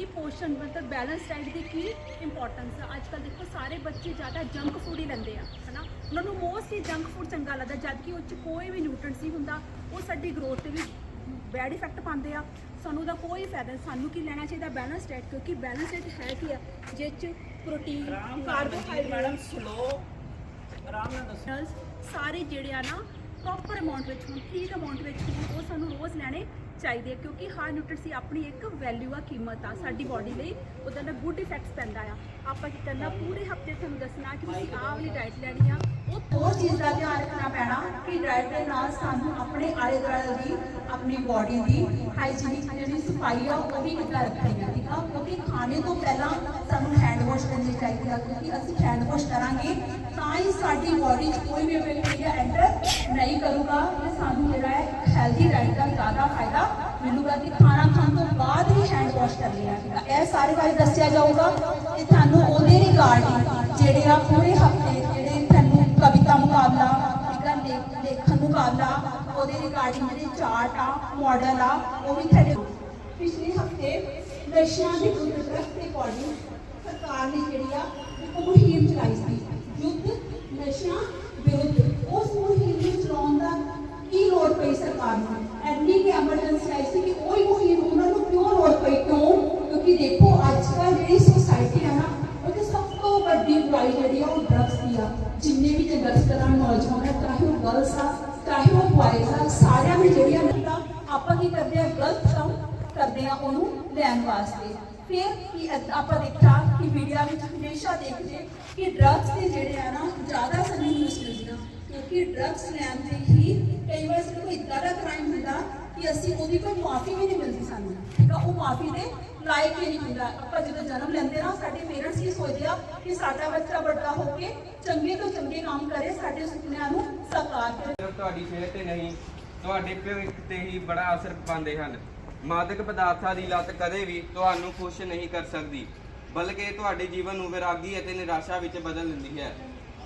ਕਿ ਪੋਸ਼ਨ ਮਤਲਬ ਬੈਲੈਂਸ ਡਾਈਟ ਦੀ ਕੀ ਇੰਪੋਰਟੈਂਸ ਆ? ਅੱਜ ਕੱਲ ਦੇਖੋ ਸਾਰੇ ਬੱਚੇ ਜ਼ਿਆਦਾ ਜੰਕ ਫੂਡ ਹੀ ਲੈਂਦੇ ਆ ਹਨਾ? ਉਹਨਾਂ ਨੂੰ ਮੋਸਟਲੀ ਜੰਕ ਫੂਡ ਚੰਗਾ ਲੱਗਦਾ ਜਦ ਕਿ ਉਹ 'ਚ ਕੋਈ ਵੀ ਨਿਊਟ੍ਰੀਐਂਟਸ ਨਹੀਂ ਹੁੰਦਾ ਉਹ ਸਾਡੀ ਗਰੋਥ ਤੇ ਵੀ ਬੈਡ ਇਫੈਕਟ ਪਾਉਂਦੇ ਆ। ਸਾਨੂੰ ਉਹਦਾ ਕੋਈ ਫਾਇਦਾ ਸਾਨੂੰ ਕੀ ਲੈਣਾ ਚਾਹੀਦਾ ਬੈਲੈਂਸ ਡਾਈਟ ਕਿਉਂਕਿ ਬੈਲੈਂਸ ਡਾਈਟ ਹੈ ਕੀ ਆ? ਜਿਸ 'ਚ ਪ੍ਰੋਟੀਨ ਕਾਰਬੋਹਾਈਡਰੇਟ ਮੈਡਮ ਸਲੋ ਆਰਾਮ ਨਾਲ ਦੱਸੋ। ਸਾਰੇ ਜਿਹੜੇ ਆ ਨਾ ਪ੍ਰੋਪਰ ਅਮਾਉਂਟ ਵਿੱਚ ਹੋਣ ਠੀਕ ਅਮਾਉਂਟ ਵਿੱਚ ਹੋਣ ਉਹ ਸਾਨੂੰ ਰੋਜ਼ ਲੈਣੇ ਚਾਹੀਦੀ ਹੈ, ਕਿਉਂਕਿ ਹਰ ਨਿਊਟ੍ਰੀਐਂਟਸ ਆਪਣੀ ਇੱਕ ਵੈਲਿਊ ਆ, ਕੀਮਤ ਆ ਸਾਡੀ ਬਾਡੀ ਲਈ। ਉਹਦਾ ਨਾ ਗੁੱਡ ਇਫੈਕਟਸ ਪੈਂਦਾ ਆ। ਆਪਾਂ ਕੀ ਕਰਨਾ, ਪੂਰੇ ਹਫ਼ਤੇ ਤੁਹਾਨੂੰ ਦੱਸਣਾ ਕਿ ਤੁਸੀਂ ਆਹ ਵਾਲੀ ਡਾਈਟ ਲੈਣੀ ਆ। ਉਹ ਹੋਰ ਚੀਜ਼ ਦਾ ਧਿਆਨ ਰੱਖਣਾ ਪੈਣਾ ਕਿ ਡਾਈਟ ਦੇ ਨਾਲ ਸਾਨੂੰ ਆਪਣੇ ਆਲੇ ਦੁਆਲੇ ਦੀ ਆਪਣੀ ਬਾਡੀ ਦੀ ਹਾਈਜੀਨਿਕ ਜਿਹੜੀ ਸਫ਼ਾਈ ਆ ਉਹ ਵੀ ਕਿੱਦਾਂ ਰੱਖਣੀ ਆ ਠੀਕ ਆ ਕਿਉਂਕਿ ਖਾਣੇ ਤੋਂ ਪਹਿਲਾਂ ਸਾਨੂੰ ਹੈਂਡ ਵਾਸ਼ ਕਰਨੀ ਚਾਹੀਦੀ ਆ ਕਿਉਂਕਿ ਅਸੀਂ ਹੈਂਡ ਵਾਸ਼ ਕਰਾਂਗੇ ਤਾਂ ਹੀ ਸਾਡੀ ਬਾਡੀ 'ਚ ਕੋਈ ਵੀ ਬੈਕਟੀਰੀਆ ਐਂਟਰ ਨਹੀਂ ਕਰੂਗਾ, ਤੇ ਸਾਨੂੰ ਜਿਹੜਾ ਹੈ ਹੈਲਦੀ ਡਾਈਟ ਦਾ ਜ਼ਿਆਦਾ ਫਾਇਦਾ ਮਿਲੂਗਾ ਕਿ ਖਾਣਾ ਖਾਣ ਤੋਂ ਬਾਅਦ ਹੀ ਹੈਂਡ ਵਾਸ਼ ਕਰਨੀ ਆ ਠੀਕ ਆ। ਇਹ ਸਾਰੇ ਬਾਰੇ ਦੱਸਿਆ ਜਾਊਗਾ, ਤੇ ਤੁਹਾਨੂੰ ਉਹਦੇ ਰਿਗਾਰਡਿੰਗ ਜਿਹੜੇ ਆ ਪੂਰੇ ਹਫ਼ਤੇ ਜਿਹੜੇ ਗੱਲ ਆ, ਉਹਦੇ ਰਿਗਾਰਡਿੰਗ ਜਿਹੜੇ ਚਾਰਟ ਆ ਮਾਡਲ ਆ, ਉਹ ਵੀ ਤੁਹਾਡੇ ਪਿਛਲੇ ਹਫ਼ਤੇ ਨਸ਼ਿਆਂ ਦੇ ਵਿਰੁੱਧ ਦੇ ਅਕੋਰਡਿੰਗ ਸਰਕਾਰ ਨੇ ਜਿਹੜੀ ਆ, ਇੱਕ ਮੁਹਿੰਮ ਚਲਾਈ ਸੀ, ਯੁੱਧ ਨਸ਼ਿਆਂ ਵਿਰੁੱਧ। ਉਸ ਮੁਹਿੰਮ ਨੂੰ ਚਲਾਉਣ ਦਾ ਕੀ ਲੋੜ ਪਈ ਸਰਕਾਰ ਨੂੰ? ਐਡੀ ਕਿ ਐਮਰਜੈਂਸੀ ਆਈ ਸੀ ਕਿ ਉਹ ਹੀ ਮੁਹਿੰਮ, ਉਹਨਾਂ ਨੂੰ ਕਿਉਂ ਲੋੜ ਪਈ? ਕਿਉਂ? ਕਿਉਂਕਿ ਦੇਖੋ ਅੱਜ ਕੱਲ੍ਹ ਜਿਹੜੀ ਸੋਸਾਇਟੀ ਆ ਨਾ, ਉਹਦੀ ਸਭ ਤੋਂ ਵੱਡੀ ਬੁਰਾਈ ਜਿਹੜੀ ਆ, ਉਹ ਡਰੱਗਸ ਦੀ ਆ। ਜਿੰਨੇ ਵੀ ਜੇ ਡਰੱਗਸ ਨੌਜਵਾਨ ਹੈ ਚਾਹੇ ਉਹ ਗਰਲਸ ਆ। ਚਾਹੇ ਉਹ ਬॉयਜ਼ ਸਾਰਿਆਂ ਨੂੰ ਜਿਹੜੀਆਂ ਮਿਲਦਾ ਆਪਾਂ ਕੀ ਕਰਦੇ ਆ? ਗਲਤ ਕੰਮ ਕਰਦੇ ਆ ਉਹਨੂੰ ਲੈਣ ਵਾਸਤੇ। ਫਿਰ ਕੀ ਆਪਾਂ ਦੇਖਿਆ ਕਿ ਮੀਡੀਆ ਵਿੱਚ ਹਮੇਸ਼ਾ ਦੇਖਦੇ ਕਿ ਡਰੱਗਸ ਦੇ ਜਿਹੜੇ ਆ ਨਾ, ਜ਼ਿਆਦਾ ਸਾਨੂੰ ਨਿਊਜ਼ ਮਿਲਦੀਆਂ ਕਿਉਂਕਿ ਡਰੱਗਸ ਲੈਣ ਤੇ ਹੀ ਕਈ ਵਾਰ ਸਾਨੂੰ ਇਦਾਂ ਦਾ ਕ੍ਰਾਈਮ ਹੁੰਦਾ ਕਿ ਅਸੀਂ ਉਹਦੀ ਕੋਈ ਮਾਫੀ ਵੀ ਨਹੀਂ ਮਿਲਦੀ ਸਾਨੂੰ। ਮਾਫੀ ਦੇ ਲਾਇਕ ਹੀ ਨਹੀਂ ਹੁੰਦਾ। ਆਪਾਂ ਜਦੋਂ ਜਨਮ ਲੈਂਦੇ ਨਾ, ਸਾਡੇ ਪੇਰੈਂਟਸ ਕੀ ਸੋਚਦੇ ਆ ਕਿ ਸਾਡਾ ਬੱਚਾ ਵੱਡਾ ਹੋ ਕੇ ਚੰਗੇ ਤੋਂ ਚੰਗੇ ਕੰਮ ਕਰੇ, ਸਾਡੇ ਸੁਪਨਿਆਂ ਨੂੰ ਸਾਕਾਰ ਕਰੇ। ਤੁਹਾਡੀ ਸਿਹਤ ਤੇ ਨਹੀਂ, ਤੁਹਾਡੇ ਭਵਿੱਖ ਤੇ ਹੀ ਬੜਾ ਅਸਰ ਪਾਉਂਦੇ ਹਨ। ਮਾਦਕ ਪਦਾਰਥਾਂ ਦੀ ਲਤ ਕਦੇ ਵੀ ਤੁਹਾਨੂੰ ਖੁਸ਼ ਨਹੀਂ ਕਰ ਸਕਦੀ, ਬਲਕਿ ਤੁਹਾਡੇ ਜੀਵਨ ਨੂੰ ਵਿਰਾਗੀ ਅਤੇ ਨਿਰਾਸ਼ਾ ਵਿੱਚ ਬਦਲ ਦਿੰਦੀ ਹੈ।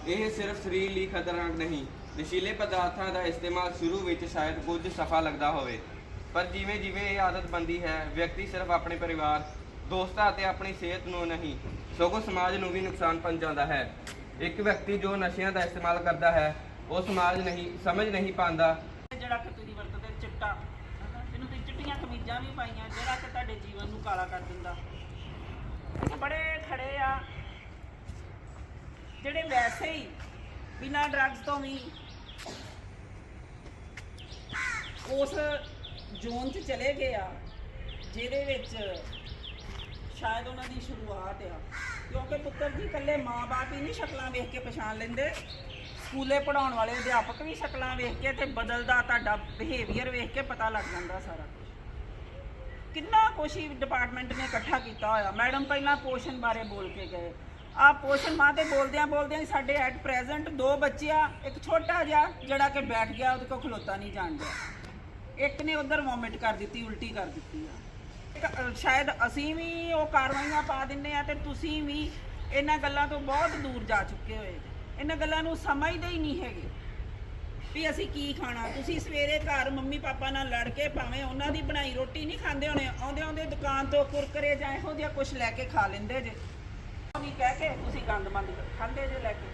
ਇਹ ਸਿਰਫ ਸਰੀਰ ਲਈ ਖਤਰਨਾਕ ਨਹੀਂ, ਨਸ਼ੀਲੇ ਪਦਾਰਥਾਂ ਦਾ ਇਸਤੇਮਾਲ ਸ਼ੁਰੂ ਵਿੱਚ ਸ਼ਾਇਦ ਕੁਝ ਸਫਾ ਲੱਗਦਾ ਹੋਵੇ। ਪਰ ਜਿਵੇਂ ਜਿਵੇਂ ਇਹ ਆਦਤ ਬਣਦੀ ਹੈ, ਵਿਅਕਤੀ ਸਿਰਫ ਆਪਣੇ ਪਰਿਵਾਰ, ਦੋਸਤਾਂ ਅਤੇ ਆਪਣੀ ਸਿਹਤ ਨੂੰ ਨਹੀਂ, ਸਗੋਂ ਸਮਾਜ ਨੂੰ ਵੀ ਨੁਕਸਾਨ ਪਹੁੰਚਾਉਂਦਾ ਹੈ। ਇੱਕ ਵਿਅਕਤੀ ਜੋ ਨਸ਼ਿਆਂ ਦਾ ਇਸਤੇਮਾਲ ਕਰਦਾ ਹੈ, ਉਹ ਸਮਾਜ ਨਹੀਂ, ਸਮਝ ਨਹੀਂ ਪਾਉਂਦਾ। ਜਿਹੜਾ ਕਿ ਤੁਸੀਂ ਵਰਤਦੇ ਚਿੱਟਾ, ਇਹਨੂੰ ਤੁਸੀਂ ਚਿੱਟੀਆਂ ਕਮੀਜ਼ਾਂ ਵੀ ਪਾਈਆਂ, ਜਿਹੜਾ ਕਿ ਤੁਹਾਡੇ ਜੀਵਨ ਨੂੰ ਕਾਲਾ ਕਰ ਦਿੰਦਾ। ਬੜੇ ਖੜੇ ਆ। ਜਿਹੜੇ ਵੈਸੇ ਹੀ ਬਿਨਾਂ ਡਰੱਗਸ ਤੋਂ ਵੀ ਉਸ ਜ਼ੋਨ 'ਚ ਚਲੇ ਗਏ ਆ, ਜਿਹਦੇ ਵਿੱਚ ਸ਼ਾਇਦ ਉਹਨਾਂ ਦੀ ਸ਼ੁਰੂਆਤ ਆ। ਕਿਉਂਕਿ ਪੁੱਤਰ ਜੀ ਇਕੱਲੇ ਮਾਪੇ ਹੀ ਨਹੀਂ ਸ਼ਕਲਾਂ ਵੇਖ ਕੇ ਪਛਾਣ ਲੈਂਦੇ। ਸਕੂਲੇ ਪੜਾਉਣ ਵਾਲੇ ਅਧਿਆਪਕ ਵੀ ਸ਼ਕਲਾਂ ਵੇਖ ਕੇ ਤੇ ਬਦਲਦਾ ਤੁਹਾਡਾ ਬਿਹੇਵੀਅਰ ਵੇਖ ਕੇ ਪਤਾ ਲੱਗ ਜਾਂਦਾ ਸਾਰਾ ਕੁਝ ਕਿੰਨਾ ਕੁਛ ਹੀ ਡਿਪਾਰਟਮੈਂਟ ਨੇ ਇਕੱਠਾ ਕੀਤਾ ਹੋਇਆ। ਮੈਡਮ ਪਹਿਲਾਂ ਪੋਸ਼ਨ ਬਾਰੇ ਬੋਲ ਕੇ ਗਏ। ਆ ਪੋਸ਼ਨ ਮਾਂ ਤੇ ਬੋਲਦਿਆਂ ਬੋਲਦਿਆਂ ਹੀ ਸਾਡੇ ਐਟ ਪ੍ਰੈਜ਼ੈਂਟ ਦੋ ਬੱਚੇ ਆ ਇੱਕ ਛੋਟਾ ਜਿਹਾ, ਜਿਹੜਾ ਕਿ ਬੈਠ ਗਿਆ, ਉਹਦੇ ਕੋਲ ਖਲੋਤਾ ਨਹੀਂ ਜਾਣ ਡਿਆ। ਇੱਕ ਨੇ ਉਧਰ ਵੋਮਿਟ ਕਰ ਦਿੱਤੀ, ਉਲਟੀ ਕਰ ਦਿੱਤੀ ਆ। ਸ਼ਾਇਦ ਅਸੀਂ ਵੀ ਉਹ ਕਾਰਵਾਈਆਂ ਪਾ ਦਿੰਨੇ ਆ ਤੇ ਤੁਸੀਂ ਵੀ ਇਹਨਾਂ ਗੱਲਾਂ ਤੋਂ ਬਹੁਤ ਦੂਰ ਜਾ ਚੁੱਕੇ ਹੋਏ। ਇਹਨਾਂ ਗੱਲਾਂ ਨੂੰ ਸਮਝਦੇ ਹੀ ਨਹੀਂ ਹੈਗੇ ਵੀ ਅਸੀਂ ਕੀ ਖਾਣਾ। ਤੁਸੀਂ ਸਵੇਰੇ ਘਰ ਮੰਮੀ ਪਾਪਾ ਨਾਲ ਲੜ ਕੇ ਭਾਵੇਂ ਉਹਨਾਂ ਦੀ ਬਣਾਈ ਰੋਟੀ ਨਹੀਂ ਖਾਂਦੇ ਹੋਣੇ ਆਉਂਦੇ ਆਉਂਦੇ ਦੁਕਾਨ ਤੋਂ ਕੁਰਕਰੇ ਜਾਂ ਇਹੋ ਜਿਹਾ ਕੁਝ ਲੈ ਕੇ ਖਾ ਲੈਂਦੇ ਜੇ। ਉਹ ਵੀ ਕਹਿ ਕੇ ਤੁਸੀਂ ਗੰਦਮੰਦ ਖਾਂਦੇ ਜੇ ਲੈ ਕੇ।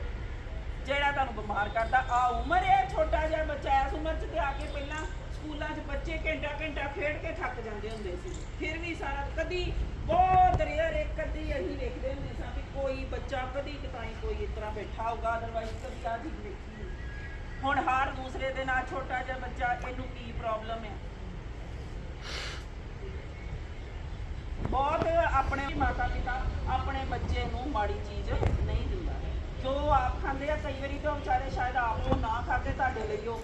ਜਿਹੜਾ ਤੁਹਾਨੂੰ ਬਿਮਾਰ ਕਰਦਾ, ਆ ਉਮਰ ਹੈ, ਛੋਟਾ ਜਿਹਾ ਬੱਚਾ ਇਸ ਉਮਰ 'ਚ ਤੇ ਆ ਕੇ ਪਹਿਲਾਂ ਸਕੂਲਾਂ 'ਚ ਬੱਚੇ ਘੰਟਾ ਘੰਟਾ ਖੇਡ ਕੇ ਥੱਕ ਜਾਂਦੇ ਹੁੰਦੇ ਸੀ। ਫਿਰ ਵੀ ਸਾਰਾ ਕਦੀ ਬਹੁਤ ਰੇਅਰ ਇੱਕ ਅੱਧੀ ਅਸੀਂ ਵੇਖਦੇ ਹੁੰਦੇ ਸਾਂ ਵੀ ਕੋਈ ਬੱਚਾ ਕਦੀ ਕਿਤਾਈ ਕੋਈ ਇਸ ਤਰ੍ਹਾਂ ਬੈਠਾ ਹੋਊਗਾ ਅਦਰਵਾਈਜ਼ ਕਦੀ ਆ ਚੀਜ਼ ਵੇਖੀ ਹੁਣ ਹਰ ਦੂਸਰੇ ਦੇ ਨਾਲ ਛੋਟਾ ਜਿਹਾ ਬੱਚਾ, ਇਹਨੂੰ ਕੀ ਪ੍ਰੋਬਲਮ ਹੈ ਬਹੁਤ ਆਪਣੇ ਮਾਤਾ ਪਿਤਾ ਆਪਣੇ ਬੱਚੇ ਨੂੰ ਮਾੜੀ ਚੀਜ਼ ਨਹੀਂ ਦਿੰਦਾ। ਜੋ ਆਪ ਖਾਂਦੇ ਆ, ਕਈ ਵਾਰੀ ਤਾਂ ਵਿਚਾਰੇ ਸ਼ਾਇਦ ਆਪ ਉਹ ਨਾ ਖਾ ਤੁਹਾਡੇ ਲਈ ਉਹ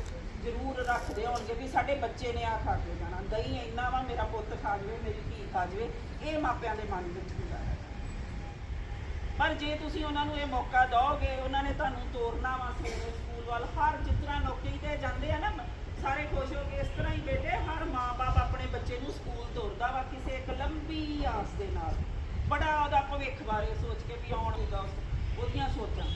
ਜ਼ਰੂਰ ਰੱਖਦੇ ਹੋਣਗੇ ਵੀ ਸਾਡੇ ਬੱਚੇ ਨੇ ਆ ਖਾ ਕੇ ਜਾਣਾ। ਦਹੀਂ ਇੰਨਾ ਵਾ, ਮੇਰਾ ਪੁੱਤ ਖਾ ਜਵੇ, ਮੇਰੀ ਧੀ ਖਾ ਜਵੇ, ਇਹ ਮਾਪਿਆਂ ਦੇ ਮਨ ਵਿੱਚ ਹੁੰਦਾ ਹੈ। ਪਰ ਜੇ ਤੁਸੀਂ ਉਹਨਾਂ ਨੂੰ ਇਹ ਮੌਕਾ ਦਿਓਗੇ, ਉਹਨਾਂ ਨੇ ਤੁਹਾਨੂੰ ਤੋਰਨਾ ਵਾ ਸਵੇਰੇ ਸਕੂਲ ਵੱਲ, ਹਰ ਜਿਸ ਤਰ੍ਹਾਂ ਨੌਕਰੀ ਤੇ ਜਾਂਦੇ ਆ ਨਾ, ਸਾਰੇ ਖੁਸ਼ ਹੋ ਕੇ ਇਸ ਤਰ੍ਹਾਂ ਹੀ ਬੇਟੇ ਹਰ ਮਾਂ-ਬਾਪ ਆਪਣੇ ਬੱਚੇ ਨੂੰ ਸਕੂਲ ਤੋਰਦਾ ਵਾ ਕਿਸੇ ਇੱਕ ਲੰਬੀ ਆਸ ਦੇ ਨਾਲ। ਬੜਾ ਉਹਦਾ ਭਵਿੱਖ ਬਾਰੇ ਸੋਚ ਕੇ ਵੀ ਆਉਣ ਦਾ ਉਹਦੀਆਂ ਸੋਚਾਂ।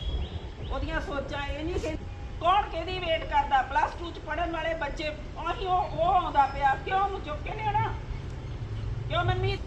ਉਹਦੀਆਂ ਸੋਚਾਂ ਇਹ ਨਹੀਂ ਕਿ ਕੌਣ ਕਿਹਦੀ ਵੇਟ ਕਰਦਾ? ਪਲੱਸ 2 ਚ ਪੜਨ ਵਾਲੇ ਬੱਚੇ, ਉਹੀ ਉਹ ਉਹ ਆਉਂਦਾ ਪਿਆ। ਕਿਉਂ? ਉਹਨੂੰ ਚੁੱਕ ਕੇ ਲਿਆਉਣਾ। ਕਿਉਂ ਮੰਮੀ?